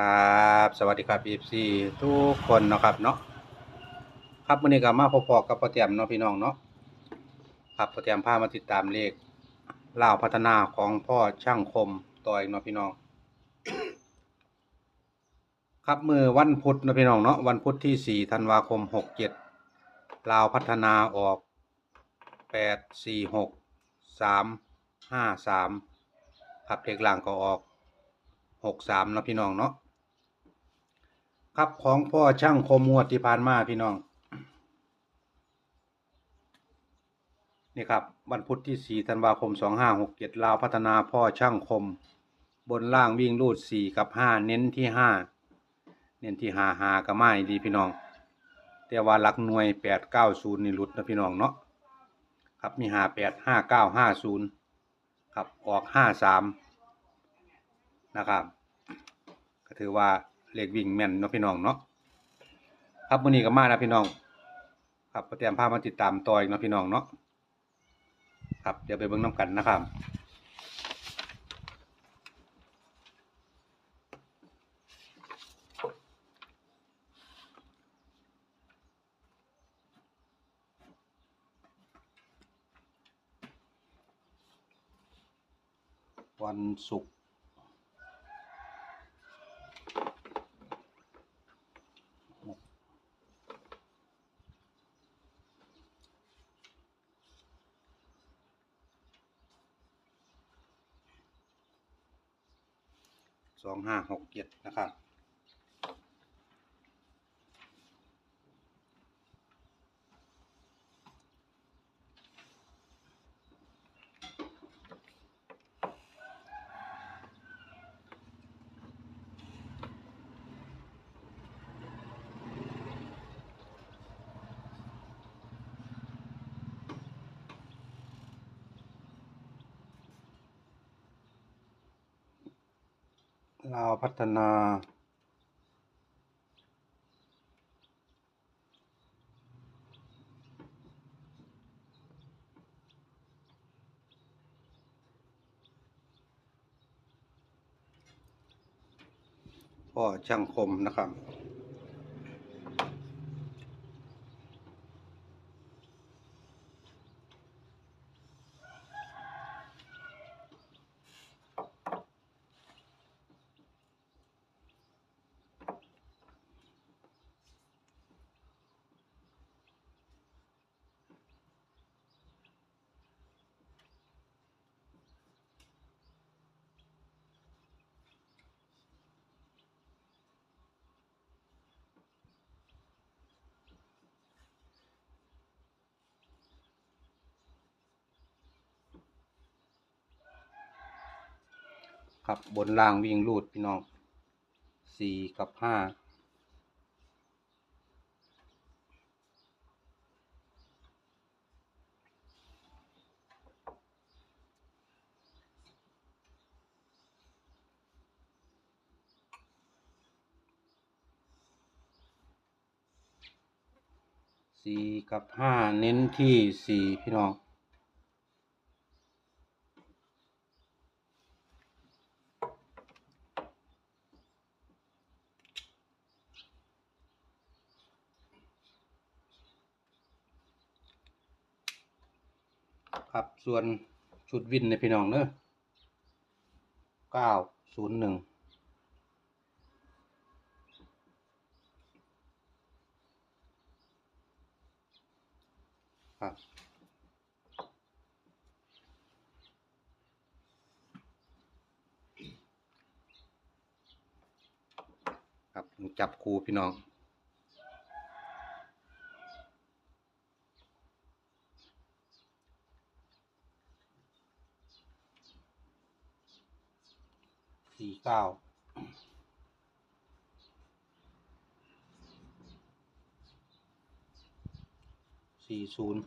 ครับ สวัสดีครับ FC ทุกคนนะครับเนาะครับวันนี้ก็มาพบๆกับพ่อเตรียมเนาะพี่น้องเนาะครับพ่อเตรียมพามาติดตามเลขล่าวพัฒนาของพ่อช่างคมต่อยเนาะพี่น้อง ครับมือวันพุธเนาะพี่น้องเนาะวันพุธที่ 4 ธันวาคม 67ลาวพัฒนาออก 8 4 6 3 5 3ครับเลขล่างก็ออกหกสามเนาะพี่น้องเนาะ ครับของพ่อช่างคมงวดที่ผ่านมาพี่น้อง นี่ครับ วันพุธที่สี่ธันวาคมสองห้าหกเจ็ดลาวพัฒนาพ่อช่างคม บนล่างวิ่งรูดสี่กับห้าเน้นที่ห้าเน้นที่หาหากับไม้ดีพี่น้อง แต่ว่าหลักหน่วยแปดเก้าศูนย์นี่หลุดนะพี่น้องเนาะครับมีหาแปดห้าเก้าห้าศูนย์ครับออกห้าสามนะครับก็ถือว่า เลขวิ่งแม่นเนาะพี่น้องเนาะครับวันนี้ก็มาแล้วพี่น้อง ครับเตรียมพามาติดตามต่ออีกเนาะพี่น้องเนาะครับเดี๋ยวไปเบิ่งน้ำกันนะครับวันศุกร์ สองห้าหกเจ็ดนะครับ ลาวพัฒนา พ่อช่างคมนะครับ ครับบนล่างวิ่งรูดพี่น้องสี่กับห้าสี่กับห้าเน้นที่สี่พี่น้อง ครับส่วนชุดวินในพี่น้องเนอะเก้าศูนย์หนึ่งครับครับจับครูพี่น้อง สี่เก้าสี่ศูนย์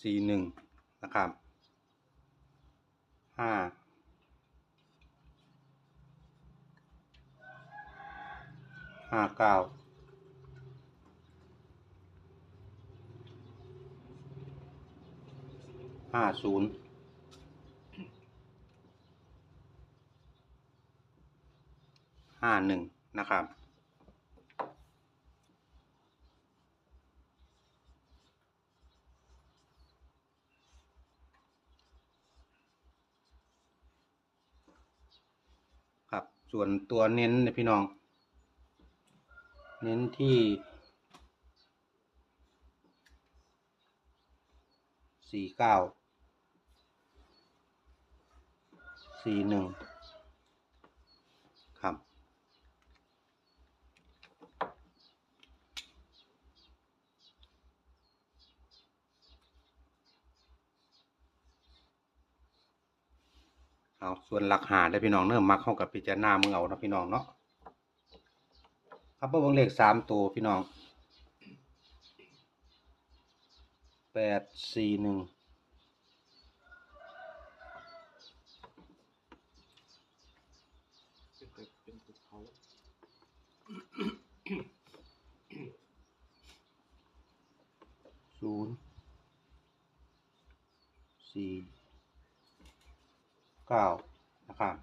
สี่หนึ่งนะครับห้าห้าเก้า ห้าศูนย์ห้าหนึ่งนะครับ ครับ ส่วนตัวเน้นนี่ยพี่น้อง เน้นที่ สี่เก้าสี่หนึ่งครับ เอาส่วนหลักหาได้พี่น้องเนิ่มมักเข้ากับพิจารณามึงเอานะพี่น้องเนาะครับเบิ่งเลขสามตัวพี่น้อง แปดสี่หนึ่งเป็นภูเขาศูนย์สี่เก้านะครับ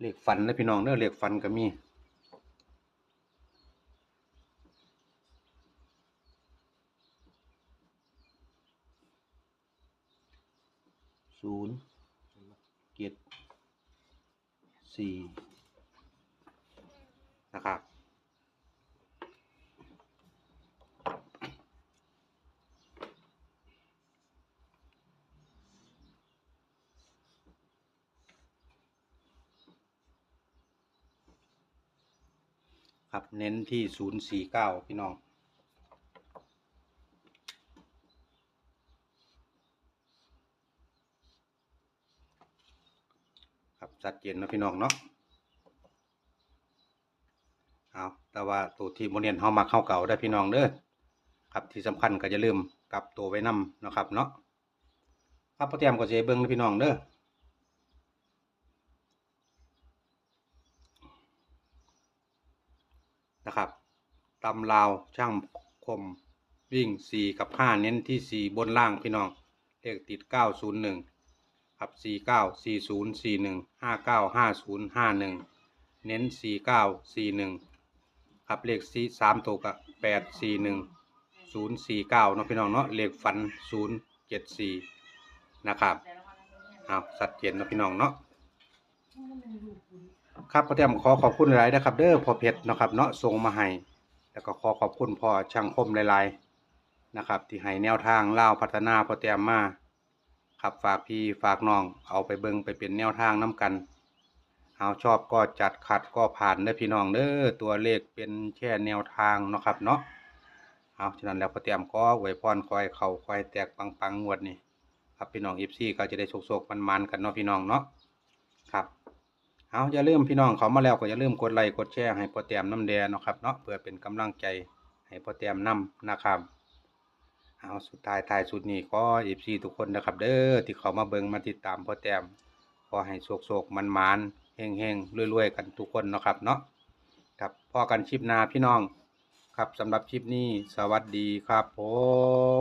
เลขฟันนะพี่น้องเด้อเลขฟันก็มี ศูนย์เจ็ดสี่นะครับครับเน้นที่ศูนย์สี่เก้าพี่น้อง ครับชัดเจนเนาะพี่น้องเนาะเอาแต่ว่าตัวที่โมเนียนเฮามาเข้าเก่าได้พี่น้องเด้อครับที่สำคัญก็จะลืมกลับตัวไว้นำนะครับเนาะครับพอเตรียมก็จะเบิ่งเด้อพี่น้องเด้อนะครับตำลาวช่างคมวิ่ง 4 กับ 5 เน้นที่ 4 บนล่างพี่น้องเลขติด 901 ครับสี่เก้าสี่ศูนย์สี่หนึ่งห้าเก้าห้าศูนย์ห้าหนึ่งเน้นสี่เก้าสี่หนึ่งครับเลขสี่สามตัวกับแปดสี่หนึ่งศูนย์สี่เก้าเนาะพี่น้องเนาะเลขฟันศูนย์เจ็ดสี่นะครับเอาสัดเจนเนาะพี่น้องเนาะครับพ่อเตรียมขอขอบคุณหลายๆนะครับ เด้อพอเพชรเนาะครับเนาะส่งมาให้แล้วก็ขอขอบคุณพ่อช่างคมหลายๆนะครับ ที่ให้แนวทางเล่าพัฒนาพ่อเตรียมมา ครับฝากพี่ฝากน้องเอาไปเบิงไปเป็นแนวทางน้ำกันเอาชอบก็จัดขัดก็ผ่านเด้อพี่น้องเด้อตัวเลขเป็นแค่แนวทางเนาะครับเนาะเอาฉะนั้นแล้วก็เตรียมก็ไวพรคอยเข่าคอยแตกปังปังๆงวดนี่ครับพี่น้องอีฟซี่ก็จะได้โชคๆมันๆกันเนาะพี่น้องเนาะครับเอาอย่าลืมพี่น้องเขามาแล้วก็อย่าลืมกดไลค์กดแชร์ให้พอเตรียมน้ำแดงเนาะครับเนาะเพื่อเป็นกำลังใจให้พอเตรียมนำนะครับ เอาสุดท้ายท้ายสุดนี้ขอเอฟซีทุกคนนะครับ เด้อที่เขามาเบิงมาติดตามพ่อแต้มขอให้โศกโศกมันมันๆเฮงเฮงๆรวยๆ กันทุกคนนะครับเนาะครับพอกันชิปนาพี่น้อง ครับสำหรับคลิปนี้สวัสดีครับผ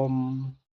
ม